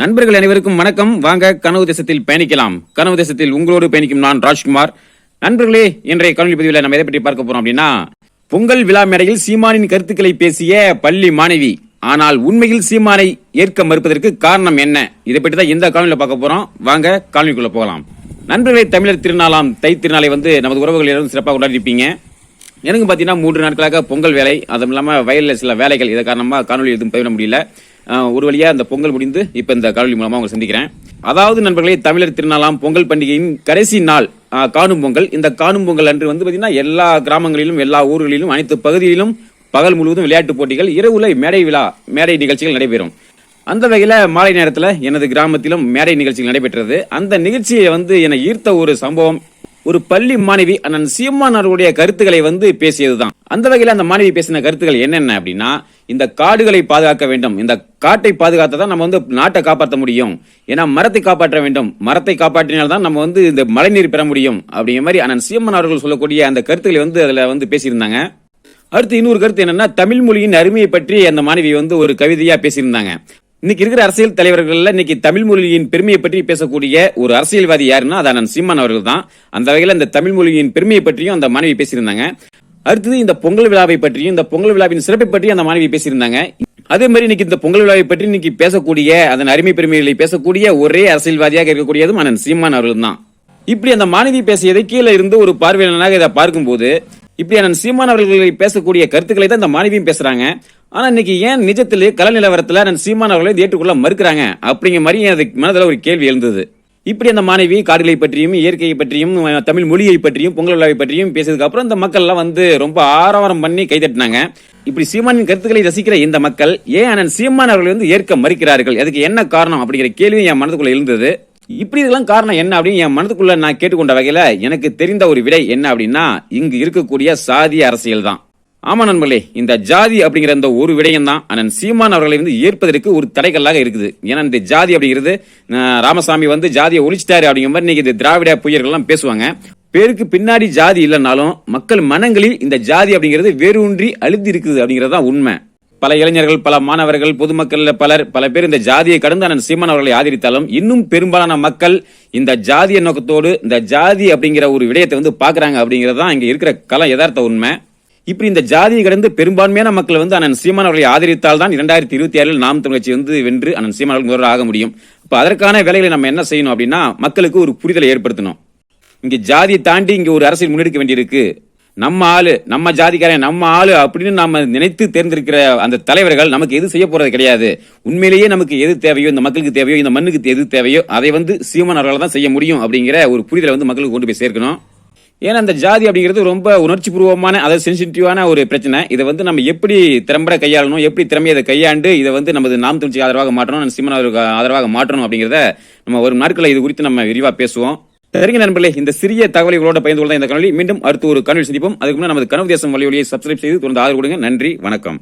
நண்பர்கள் அனைவருக்கும் வணக்கம். வாங்க கனவு தேசத்தில் பயணிக்கலாம். கனவு தேசத்தில் உங்களோடு பயணிக்கும் நான் ராஜ்குமார். நண்பர்களே இன்றைய கல்வி பதிவில் நம்ம எதை பற்றி பார்க்க போறோம் அப்படின்னா பொங்கல் விழா மேடையில் சீமானின் கருத்துக்களை பேசிய பள்ளி மாணவி. ஆனால் உண்மையில் சீமானை ஏற்க மறுப்பதற்கு காரணம் என்ன? இதை பற்றி தான் இந்த காலனியில் பார்க்க போறோம். வாங்க காலனிக்குள்ள போகலாம். நண்பர்களே தமிழர் திருநாளாம் தை திருநாளை வந்து நமது உறவுகள் எல்லாரும் சிறப்பாக கொண்டாடி இருப்பீங்க எனக்கு பார்த்தீங்கன்னா மூன்று நாட்களாக பொங்கல் வேலை. அதுவும் இல்லாமல் வயலில் சில வேலைகள் இதை காரணமாக காணொலி எதுவும் பயிர முடியல. ஒரு வழியாக அந்த பொங்கல் முடிந்து இப்போ இந்த காணொலி மூலமாக உங்களை சந்திக்கிறேன். அதாவது நண்பர்களே தமிழர் திருநாளாம் பொங்கல் பண்டிகையின் கடைசி நாள் காணும் பொங்கல். இந்த காணும் பொங்கல் அன்று வந்து பார்த்தீங்கன்னா எல்லா கிராமங்களிலும் எல்லா ஊர்களிலும் அனைத்து பகுதியிலும் பகல் முழுவதும் விளையாட்டுப் போட்டிகள் இரவுல மேடை விழா மேடை நிகழ்ச்சிகள் நடைபெறும். அந்த வகையில் மாலை நேரத்தில் எனது கிராமத்திலும் மேடை நிகழ்ச்சிகள் நடைபெற்றது. அந்த நிகழ்ச்சியை வந்து என்னை ஈர்த்த ஒரு சம்பவம் ஒரு பள்ளி மாணவி அண்ணன் சீமான் அவர்களுடைய கருத்துக்களை வந்து பேசியதுதான். அந்த வகையில் அந்த மாணவி பேசின கருத்துக்கள் என்னென்ன அப்படின்னா இந்த காடுகளை பாதுகாக்க வேண்டும். இந்த காட்டை பாதுகாத்தா தான் நம்ம வந்து நாட்டை காப்பாற்ற முடியும். ஏன்னா மரத்தை காப்பாற்ற வேண்டும். மரத்தை காப்பாற்றினால்தான் நம்ம வந்து இந்த மழைநீர் பெற முடியும் அப்படிங்கிற மாதிரி அண்ணன் சீமான் அவர்கள் சொல்லக்கூடிய அந்த கருத்துக்களை வந்து அதில் வந்து பேசியிருந்தாங்க. அடுத்து இன்னொரு கருத்து என்னன்னா தமிழ் மொழியின் அருமையை பற்றி அந்த மாணவி வந்து ஒரு கவிதையா பேசியிருந்தாங்க. இன்னைக்கு இருக்கிற அரசியல் தலைவர்கள்ல இன்னைக்கு தமிழ் மொழியின் பெருமையை பற்றி பேசக்கூடிய ஒரு அரசியல்வாதி யாருன்னா அதான் சீமான் அவர்கள் தான் அந்த வகையில் இந்த தமிழ் மொழியின் பெருமையை பற்றியும் அந்த மாணவி பேசியிருந்தாங்க. அடுத்தது இந்த பொங்கல் விழாவை பற்றியும் இந்த பொங்கல் விழாவின் சிறப்பை பற்றியும் அந்த மாணவி பேசியிருந்தாங்க. அதே மாதிரி இன்னைக்கு இந்த பொங்கல் விழாவை பற்றி இன்னைக்கு பேசக்கூடிய அதன் அருமை பெருமைகளை பேசக்கூடிய ஒரே அரசியல்வாதியாக இருக்கக்கூடியதும் அண்ணன் சீமான் அவர்கள் தான் இப்படி அந்த மாணவி பேசியதை கீழே இருந்து ஒரு பார்வையாளனாக இதை பார்க்கும்போது இப்படி அண்ணன் சீமான் அவர்களை பேசக்கூடிய கருத்துக்களை தான் இந்த மாணவியும் பேசுறாங்க. ஆனால் இன்னைக்கு ஏன் நிஜத்திலே கல நிலவரத்தில் நான் சீமான் அவர்களை ஏற்றுக்கொள்ள மறுக்கிறாங்க? அப்படிங்கிற மாதிரி எனது மனதில் ஒரு கேள்வி எழுந்தது? இப்படி அந்த மாணவி காடுகளை பற்றியும் இயற்கையை பற்றியும் தமிழ் மொழியை பற்றியும் பொங்கல் விழாவை பற்றியும் பேசியதுக்கு அப்புறம் இந்த மக்கள்லாம் வந்து ரொம்ப ஆரவாரம் பண்ணி கைதட்டினாங்க. இப்படி சீமானின் கருத்துக்களை ரசிக்கிற இந்த மக்கள் ஏன் அண்ணன் சீமான் அவர்களை வந்து ஏற்க மறுக்கிறார்கள்? அதுக்கு என்ன காரணம்? அப்படிங்கிற கேள்வி என் மனதுக்குள்ள எழுந்தது. இப்படி இதெல்லாம் காரணம் என்ன அப்படின்னு என் மனதுக்குள்ள நான் கேட்டுக்கொண்ட வகையில எனக்கு தெரிந்த ஒரு விடை என்ன அப்படின்னா இங்கு இருக்கக்கூடிய சாதிய அரசியல் தான் ஆமா நண்பர்களே இந்த ஜாதி அப்படிங்கிற இந்த ஒரு விடயம் தான் அண்ணன் சீமான் அவர்களை வந்து ஏற்பதற்கு ஒரு தடைகல்லாக இருக்குது. ஏன்னா இந்த ஜாதி அப்படிங்கிறது ராமசாமி வந்து ஜாதியை ஒழிச்சிட்டாரு அப்படிங்கிற மாதிரி இன்னைக்கு இந்த திராவிட புயர்கள் பேசுவாங்க. பேருக்கு பின்னாடி ஜாதி இல்லைனாலும் மக்கள் மனங்களில் இந்த ஜாதி அப்படிங்கிறது வேரூன்றி அழுத்தி இருக்குது அப்படிங்கிறது தான் உண்மை. பல இளைஞர்கள் பல மாணவர்கள் பொதுமக்கள் பலர் பல பேர் இந்த ஜாதியை கடந்து அண்ணன் சீமான் அவர்களை ஆதரித்தாலும் இன்னும் பெரும்பாலான மக்கள் இந்த ஜாதிய நோக்கத்தோடு இந்த ஜாதி அப்படிங்கிற ஒரு விடயத்தை வந்து பாக்குறாங்க அப்படிங்கிறது தான் இங்க இருக்கிற கல யதார்த்த உண்மை. இப்படி இந்த ஜாதியை கடந்து பெரும்பான்மையான மக்கள் வந்து அண்ணன் சீமான் அவர்களை ஆதரித்தால் தான் இரண்டாயிரத்தி இருபத்தி ஆறில் நாம் தமிழச்சி வந்து வென்று அண்ணன் சீமான் அவர்கள் முதல்வர் ஆக முடியும். இப்போ அதற்கான வேலைகளை நம்ம என்ன செய்யணும் அப்படின்னா மக்களுக்கு ஒரு புரிதலை ஏற்படுத்தணும். இங்கே ஜாதியை தாண்டி இங்கே ஒரு அரசியல் முன்னெடுக்க வேண்டியிருக்கு. நம்ம ஆளு நம்ம ஜாதிக்காரன் நம்ம ஆளு அப்படின்னு நம்ம நினைத்து தேர்ந்தெடுக்கிற அந்த தலைவர்கள் நமக்கு எது செய்ய போறது கிடையாது. உண்மையிலேயே நமக்கு எது தேவையோ இந்த மக்களுக்கு தேவையோ இந்த மண்ணுக்கு எது தேவையோ அதை வந்து சீமான் அவர்களால் தான் செய்ய முடியும் அப்படிங்கிற ஒரு புரிதலை வந்து மக்களுக்கு கொண்டு போய் சேர்க்கணும். ஏன்னா அந்த ஜாதி அப்படிங்கிறது ரொம்ப உணர்ச்சி பூர்வமான அதாவது சென்சிட்டிவான ஒரு பிரச்சனை. இதை வந்து நம்ம எப்படி திறம்பட கையாளணும் எப்படி திறமையை அதை கையாண்டு இதை வந்து நமது நாம் தமிழ்ச்சி ஆதரவாக மாற்றணும் சிம்மன் அவருக்கு ஆதரவாக மாற்றணும் அப்படிங்கிறத நம்ம ஒரு நாட்களில் இது குறித்து நம்ம விரிவாக பேசுவோம். சரிங்க நண்பர்களே இந்த சிறிய தகவல்களோட பயந்து கொள்ள இந்த கனொலி மீண்டும் அடுத்து ஒரு கனொலி சந்திப்போம். அதுக்கு முன்னாடி நமது கனவு தேசம் வழி வழியை சப்ஸ்கிரைப் செய்து தொடர்ந்து ஆதரவு கொடுங்க. நன்றி வணக்கம்.